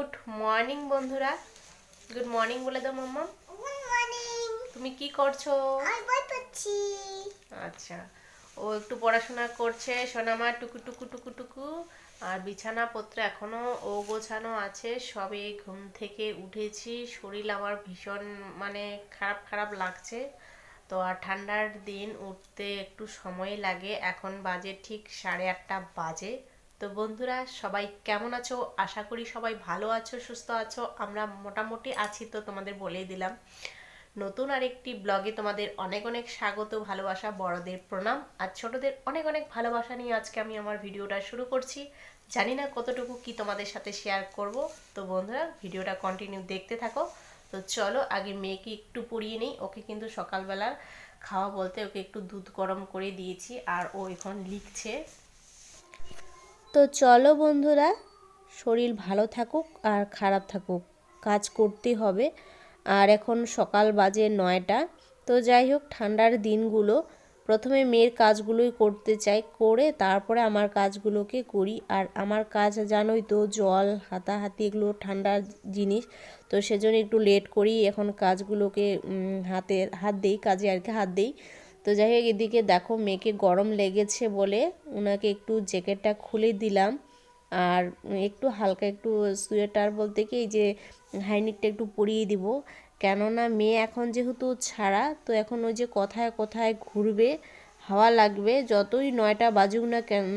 Good morning বন্ধুরা। Good morning বলে দাও মাম্মা। Good morning. তুমি কি করছ? আমি বই পড়ছি। আচ্ছা। ও একটু পড়াশোনা করছে। সোনামা টুকু টুকু টুকু টুকু। আর বিছানাপত্র এখনও ও গোছানো আছে। সবে ঘুম থেকে উঠেছি। শরীর আমার ভীষণ মানে খারাপ খারাপ লাগছে। তো আর ঠান্ডার দিন উঠতে একটু সময় লাগে। এখন বাজে ঠিক সাড়ে আটটা বাজে। তো বন্ধুরা, সবাই কেমন আছো? আশা করি সবাই ভালো আছো, সুস্থ আছো। আমরা মোটামুটি আছি তো তোমাদের বলেই দিলাম। নতুন আরেকটি ব্লগে তোমাদের অনেক অনেক স্বাগত, ভালোবাসা, বড়দের প্রণাম আর ছোটদের অনেক অনেক ভালোবাসা নিয়ে আজকে আমি আমার ভিডিওটা শুরু করছি। জানি না কতটুকু কি তোমাদের সাথে শেয়ার করব। তো বন্ধুরা, ভিডিওটা কন্টিনিউ দেখতে থাকো। তো চলো, আগে মেয়েকে একটু পড়িয়ে নিই। ওকে কিন্তু সকালবেলা খাওয়া বলতে ওকে একটু দুধ গরম করে দিয়েছি আর ও এখন লিখছে। তো চলো বন্ধুরা, শরীর ভালো থাকুক আর খারাপ থাকুক, কাজ করতে হবে। আর এখন সকাল বাজে নয়টা, তো যাই হোক, ঠান্ডার দিনগুলো, প্রথমে মেয়ের কাজগুলোই করতে চাই, করে তারপরে আমার কাজগুলোকে করি। আর আমার কাজ জানোই তো, জল, হাতাহাতি এগুলো ঠান্ডার জিনিস, তো সেজন্য একটু লেট করি। এখন কাজগুলোকে হাতে, হাত দিই, কাজে আর কি হাত দিই। তো যাই হোক, এদিকে দেখো মেয়েকে গরম লেগেছে বলে ওনাকে একটু জ্যাকেটটা খুলে দিলাম। আর একটু হালকা একটু সোয়েটার বলতে কি যে হাইনিকটা একটু পরিয়ে দিব। কেননা মেয়ে এখন যেহেতু ছাড়া, তো এখন ওই যে কোথায় কোথায় ঘুরবে, হাওয়া লাগবে, যতই নয়টা বাজুক না কেন,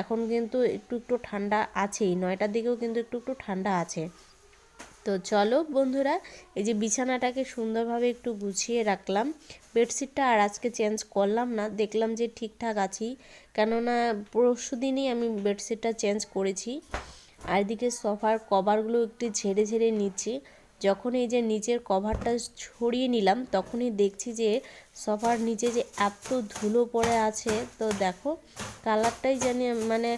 এখন কিন্তু একটু একটু ঠান্ডা আছেই। নয়টার দিকেও কিন্তু একটু একটু ঠান্ডা আছে। তো চলো বন্ধুরা, এই যে বিছানাটাকে সুন্দরভাবে একটু গুছিয়ে রাখলাম। বেডশিটটা আর আজকে চেঞ্জ করলাম না, দেখলাম যে ঠিকঠাক আছি। কেননা পরশু দিনই আমি বেডশিটটা চেঞ্জ করেছি। আর এদিকে সোফার কভারগুলো একটু ঝেড়ে ঝেড়ে নিচ্ছি। যখন এই যে নিচের কভারটা ছড়িয়ে নিলাম, তখনই দেখছি যে সোফার নিচে যে এত ধুলো পড়ে আছে। তো দেখো, কালারটাই জানি মানে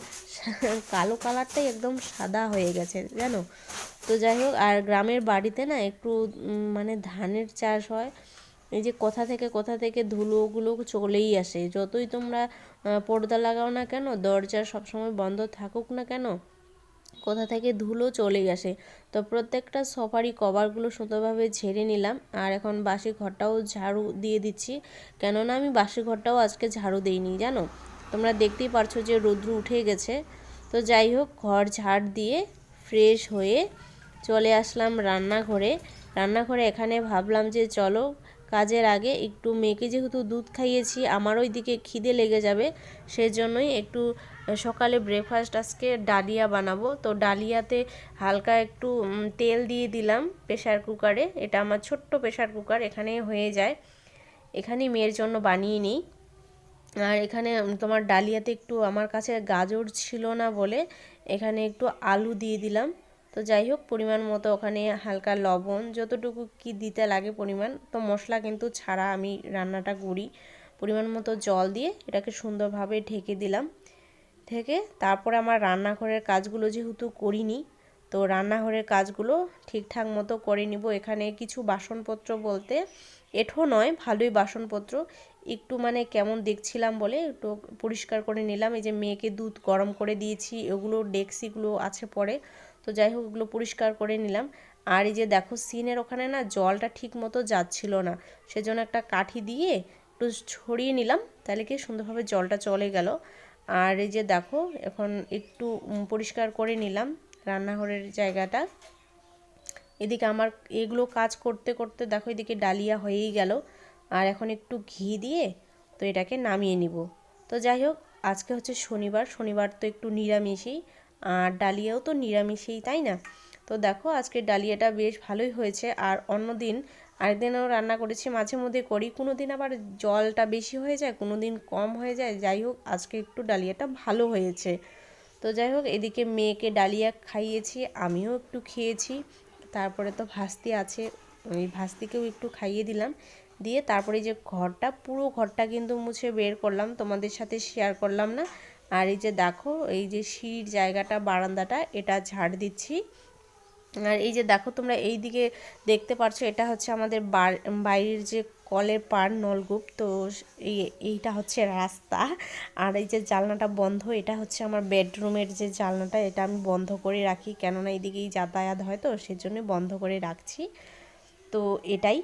কালো কালারটাই একদম সাদা হয়ে গেছে, জানো? তো যাই হোক, আর গ্রামের বাড়িতে না একটু মানে ধানের চাষ হয়। এই যে কোথা থেকে কোথা থেকে ধুলোগুলো চলেই আসে। যতই তোমরা পর্দা লাগাও না কেন, দরজা সবসময় বন্ধ থাকুক না কেন, কোথা থেকে ধুলো চলে আসে। তো প্রত্যেকটা সফারি কভারগুলো সুন্দরভাবে ঝেড়ে নিলাম। আর এখন বাসি ঘরটাও ঝাড়ু দিয়ে দিচ্ছি। কেননা আমি বাসি ঘরটাও আজকে ঝাড়ু দিইনি, জানো? তোমরা দেখতেই পারছ যে রৌদ্র উঠে গেছে। তো যাই হোক, ঘর ঝাড় দিয়ে ফ্রেশ হয়ে চলে আসলাম রান্নাঘরে। রান্নাঘরে এখানে ভাবলাম যে চলো, কাজের আগে একটু মেয়েকে যেহেতু দুধ খাইয়েছি, আমার ওইদিকে খিদে লেগে যাবে, সেজন্যই একটু সকালে ব্রেকফাস্ট আজকে ডালিয়া বানাবো। তো ডালিয়াতে হালকা একটু তেল দিয়ে দিলাম প্রেশার কুকারে এটা আমার ছোট্ট প্রেশার কুকার এখানে হয়ে যায়। এখানে মেয়ের জন্য বানিয়ে নিই। আর এখানে তোমার ডালিয়াতে একটু, আমার কাছে গাজর ছিল না বলে, এখানে একটু আলু দিয়ে দিলাম। তো যাই হোক, পরিমাণ মতো ওখানে হালকা লবণ, যতটুকু কি দিতে লাগে পরিমাণ, তো মশলা কিন্তু ছাড়া আমি রান্নাটা করি। পরিমাণ মতো জল দিয়ে এটাকে সুন্দরভাবে ঢেকে দিলাম। থেকে তারপরে আমার রান্নাঘরের কাজগুলো যেহেতু করিনি, তো রান্নাঘরের কাজগুলো ঠিকঠাক মতো করে নিব। এখানে কিছু বাসনপত্র বলতে এঠো নয়, ভালোই বাসনপত্র। একটু মানে কেমন দেখছিলাম বলে একটু পরিষ্কার করে নিলাম। এই যে মেয়েকে দুধ গরম করে দিয়েছি, এগুলো ডেক্সিগুলো আছে পরে। তো যাই হোক, ওগুলো পরিষ্কার করে নিলাম। আর এই যে দেখো, সিনের ওখানে না জলটা ঠিক মতো যাচ্ছিল না। সেজন্য একটা কাঠি দিয়ে একটু ছড়িয়ে নিলাম, তাহলে কি সুন্দরভাবে জলটা চলে গেল। আর এই যে দেখো, এখন একটু পরিষ্কার করে নিলাম রান্নাঘরের জায়গাটা। এদিকে আমার এগুলো কাজ করতে করতে দেখো, এদিকে ডালিয়া হয়েই গেল। আর এখন একটু ঘি দিয়ে তো এটাকে নামিয়ে নিব। তো যাই হোক, আজকে হচ্ছে শনিবার শনিবার তো একটু নিরামিষই। আর ডালিয়াও তো নিরামিষেই, তাই না? তো দেখো আজকে ডালিয়াটা বেশ ভালোই হয়েছে। আর অন্য দিন আরেকদিনও রান্না করেছি, মাঝে মধ্যে করি। কোনো দিন আবার জলটা বেশি হয়ে যায় কোনো দিন কম হয়ে যায়। যাই হোক, আজকে একটু ডালিয়াটা ভালো হয়েছে। তো যাই হোক, এদিকে মেয়েকে ডালিয়া খাইয়েছি, আমিও একটু খেয়েছি। তারপরে তো ভাস্তি আছে, ওই ভাস্তিকেও একটু খাইয়ে দিলাম। দিয়ে তারপরে যে ঘরটা, পুরো ঘরটা কিন্তু মুছে বের করলাম। তোমাদের সাথে শেয়ার করলাম না। আর এই যে দেখো, এই যে সিঁড়ির জায়গাটা, বারান্দাটা, এটা ঝাড় দিচ্ছি। আর এই যে দেখো, তোমরা এই দিকে দেখতে পারছ, এটা হচ্ছে আমাদের বাইরের যে কলের পার নলকূপ, তো এই, এইটা হচ্ছে রাস্তা। আর এই যে জানলাটা বন্ধ, এটা হচ্ছে আমার বেডরুমের যে জানলাটা, এটা আমি বন্ধ করে রাখি। কেননা এইদিকেই যাতায়াত হয় তো, সেজন্যই বন্ধ করে রাখছি। তো এটাই।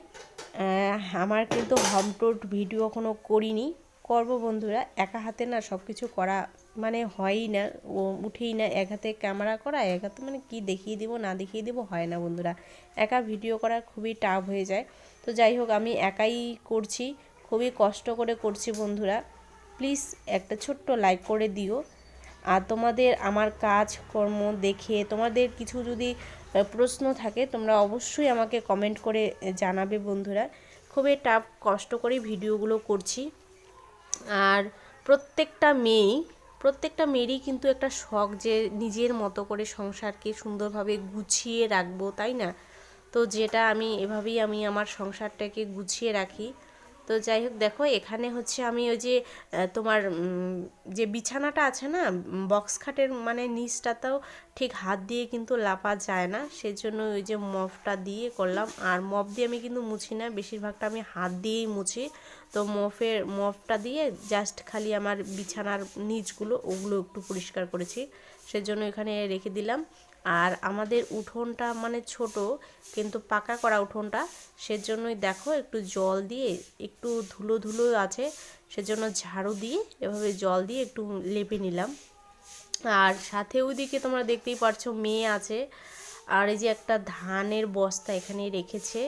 আমার কিন্তু হোম টুর ভিডিও কোনো করিনি। করব বন্ধুরা, একা হাতে না সব কিছু করা মানে হয়ই না, ও উঠেই না, এক হাতে ক্যামেরা করা, এক হাতে মানে কি দেখিয়ে দিব, না দেখিয়ে দিব হয় না বন্ধুরা। একা ভিডিও করা খুবই টাফ হয়ে যায়। তো যাই হোক, আমি একাই করছি, খুবই কষ্ট করে করছি বন্ধুরা। প্লিজ একটা ছোট্ট লাইক করে দিও। আর তোমাদের আমার কাজ কর্ম দেখে, তোমাদের কিছু যদি প্রশ্ন থাকে, তোমরা অবশ্যই আমাকে কমেন্ট করে জানাবে বন্ধুরা। খুবই টাফ কষ্ট করে ভিডিওগুলো করছি। আর প্রত্যেকটা মেয়েই, প্রত্যেকটা মেয়েরই কিন্তু একটা শখ যে নিজের মতো করে সংসারকে সুন্দরভাবে গুছিয়ে রাখব, তাই না? তো যেটা আমি, এভাবেই আমি আমার সংসারটাকে গুছিয়ে রাখি। তো যাই হোক, দেখো, এখানে হচ্ছে আমি ওই যে তোমার যে বিছানাটা আছে না বক্স খাটের মানে নিচটাতেও ঠিক হাত দিয়ে কিন্তু লাপা যায় না। সেজন্য ওই যে মফটা দিয়ে করলাম। আর মফ দিয়ে আমি কিন্তু মুছি না, বেশিরভাগটা আমি হাত দিয়েই মুছি। তো মফের, মফটা দিয়ে জাস্ট খালি আমার বিছানার নিচগুলো, ওগুলো একটু পরিষ্কার করেছি। সেজন্য এখানে রেখে দিলাম। আর আমাদের উঠোনটা মানে ছোট, কিন্তু পাকা করা উঠোনটা, সেজন্যই দেখো একটু জল দিয়ে, একটু ধুলো ধুলো আছে, সেজন্য ঝাড়ু দিয়ে এভাবে জল দিয়ে একটু লেপে নিলাম। আর সাথে ওইদিকে তোমরা দেখতেই পারছ মেয়ে আছে, আর এই যে একটা ধানের বস্তা এখানে রেখেছে,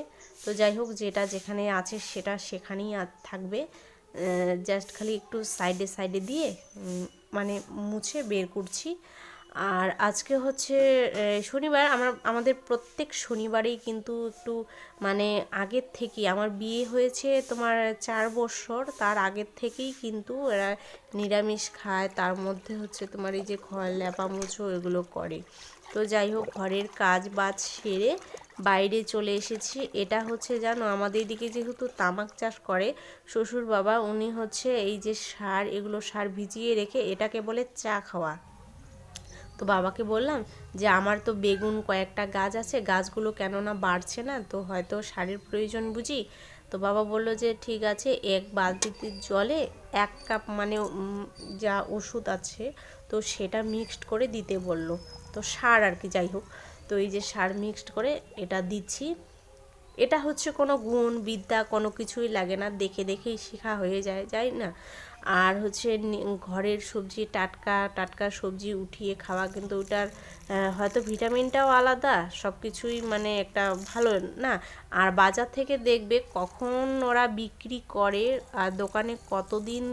তো যাই হোক যেটা যেখানে আছে সেটা সেখানেই থাকবে জাস্ট খালি একটু সাইডে সাইডে দিয়ে মানে মুছে বের করছি। আর আজকে হচ্ছে শনিবার আমার, আমাদের প্রত্যেক শনিবারেই কিন্তু একটু মানে আগের থেকেই, আমার বিয়ে হয়েছে তোমার চার বছর, তার আগের থেকেই কিন্তু এরা নিরামিষ খায়, তার মধ্যে হচ্ছে তোমার এই যে ঘর ল্যাপা মুছো এগুলো করে। তো যাই হোক, ঘরের কাজ বাজ সেরে বাইরে চলে এসেছি। এটা হচ্ছে জানো, আমাদের এদিকে যেহেতু তামাক চাষ করে শ্বশুর বাবা উনি হচ্ছে এই যে সার, এগুলো সার ভিজিয়ে রেখে এটাকে বলে চা খাওয়া। তো বাবাকে বললাম যে, আমার তো বেগুন কয়েকটা গাছ আছে, গাছগুলো কেননা বাড়ছে না? তো হয়তো সারের প্রয়োজন বুঝি? তো বাবা বলল যে, ঠিক আছে, এক বালতিতে জলে এক কাপ মানে যা ওষুধ আছে, তো সেটা মিক্সড করে দিতে বলল। তো সার আর কি, যাই হোক। তো এই যে সার মিক্সড করে এটা দিচ্ছি। এটা হচ্ছে কোনো গুণ, বিদ্যা, কোনো কিছুই লাগে না। দেখে দেখেই শেখা হয়ে যায়, যাই না? আর হচ্ছে ঘরের সবজি টাটকা টাটকা সবজি উঠিয়ে খাওয়া কিন্তু ওটার হয়তো ভিটামিনটাও আলাদা সব কিছুই মানে একটা ভালো না। আর বাজার থেকে দেখবে কখন ওরা বিক্রি করে, আর দোকানে কতদিন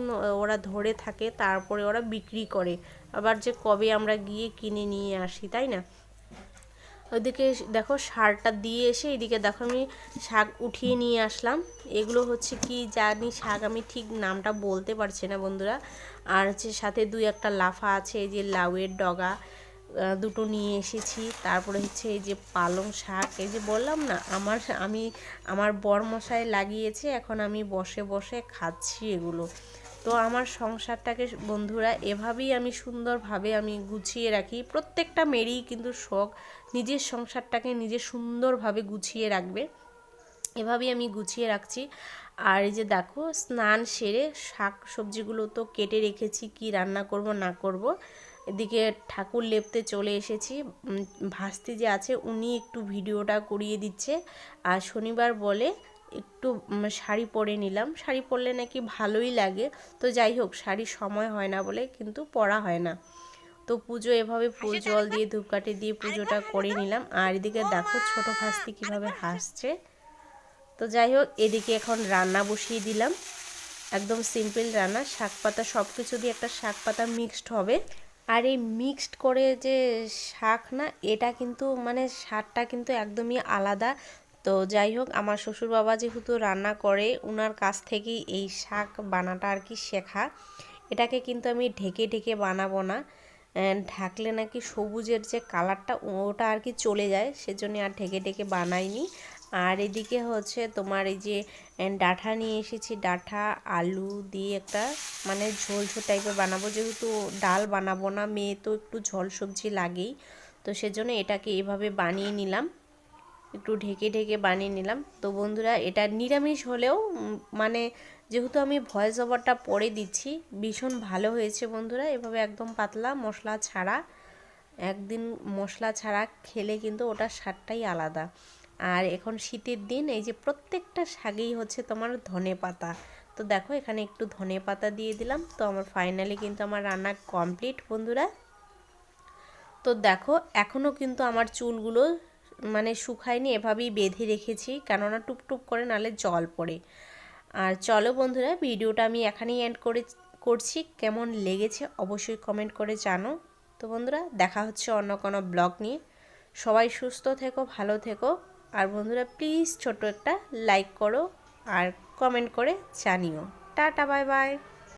ওরা ধরে থাকে, তারপরে ওরা বিক্রি করে। আবার যে কবে আমরা গিয়ে কিনে নিয়ে আসি, তাই না? ওইদিকে দেখো সারটা দিয়ে এসে এদিকে দেখো আমি শাক উঠিয়ে নিয়ে আসলাম। এগুলো হচ্ছে কি জানি শাক আমি ঠিক নামটা বলতে পারছি না বন্ধুরা। আর হচ্ছে সাথে দুই একটা লাফা আছে, এই যে লাউয়ের ডগা দুটো নিয়ে এসেছি। তারপরে হচ্ছে এই যে পালং শাক, এই যে বললাম না, আমার আমি, আমার বর মশায় লাগিয়েছে, এখন আমি বসে বসে খাচ্ছি এগুলো। তো আমার সংসারটাকে বন্ধুরা, এভাবেই আমি সুন্দরভাবে আমি গুছিয়ে রাখি। প্রত্যেকটা মেয়েরই কিন্তু শখ নিজের সংসারটাকে নিজে সুন্দরভাবে গুছিয়ে রাখবে। এভাবেই আমি গুছিয়ে রাখছি। আর এই যে দেখো, স্নান সেরে শাক সবজিগুলো তো কেটে রেখেছি, কি রান্না করব, না করব। এদিকে ঠাকুর লেপতে চলে এসেছি। ভাস্তি যে আছে, উনি একটু ভিডিওটা করিয়ে দিচ্ছে। আর শনিবার বলে একটু শাড়ি পরে নিলাম। শাড়ি পরলে নাকি ভালোই লাগে। তো যাই হোক শাড়ি সময় হয় না বলে কিন্তু পরা হয় না। তো পুজো এভাবে ফুল জল দিয়ে ধূপকাঠি দিয়ে পুজোটা করে নিলাম। আর এদিকে দেখো ছোট ভাস্তি কীভাবে হাসছে। তো যাই হোক এদিকে এখন রান্না বসিয়ে দিলাম। একদম সিম্পল রান্না। শাক পাতা সব কিছু দিয়ে একটা শাক পাতা মিক্সড হবে। আর এই মিক্সড করে যে শাক না এটা কিন্তু মানে স্বাদটা কিন্তু একদমই আলাদা। তো যাই হোক, আমার শ্বশুর বাবা যেহেতু রান্না করে ওনার কাছ থেকেই এই শাক বানাটা আর কি শেখা। এটাকে কিন্তু আমি ঢেকে ঢেকে বানাবো না। ঢাকলে নাকি সবুজের যে কালারটা, ওটা আর কি চলে যায়, সেজন্য আর ঢেকে ঢেকে বানাইনি। আর এদিকে হচ্ছে তোমার এই যে ডাঁটা নিয়ে এসেছি। ডাঁটা আলু দিয়ে একটা মানে ঝোল ঝোল টাইপের বানাবো। যেহেতু ডাল বানাবো না, মেয়ে তো একটু ঝোল সবজি লাগেই। তো সেজন্য এটাকে এভাবে বানিয়ে নিলাম। একটু ঢেকে ঢেকে বানিয়ে নিলাম। তো বন্ধুরা, এটা নিরামিষ হলেও মানে যেহেতু আমি ভয়েস ওভারটা পরে দিচ্ছি, ভীষণ ভালো হয়েছে বন্ধুরা। এভাবে একদম পাতলা মশলা ছাড়া, একদিন মশলা ছাড়া খেলে কিন্তু ওটার স্বাদটাই আলাদা। আর এখন শীতের দিন, এই যে প্রত্যেকটা শাকেই হচ্ছে তোমার ধনে পাতা। তো দেখো, এখানে একটু ধনে পাতা দিয়ে দিলাম। তো আমার ফাইনালি কিন্তু আমার রান্না কমপ্লিট বন্ধুরা। তো দেখো এখনও কিন্তু আমার চুলগুলো মানে শুকায়নি, এভাবেই বেঁধে রেখেছি। কেননা টুপটুপ করে নালে জল পড়ে। আর চলো বন্ধুরা, ভিডিওটা আমি এখানেই এন্ড করে, করছি। কেমন লেগেছে অবশ্যই কমেন্ট করে জানো। তো বন্ধুরা, দেখা হচ্ছে অন্য কোনো ব্লগ নিয়ে। সবাই সুস্থ থেকো, ভালো থেকো। আর বন্ধুরা প্লিজ ছোট একটা লাইক করো আর কমেন্ট করে জানিও। Tata bye bye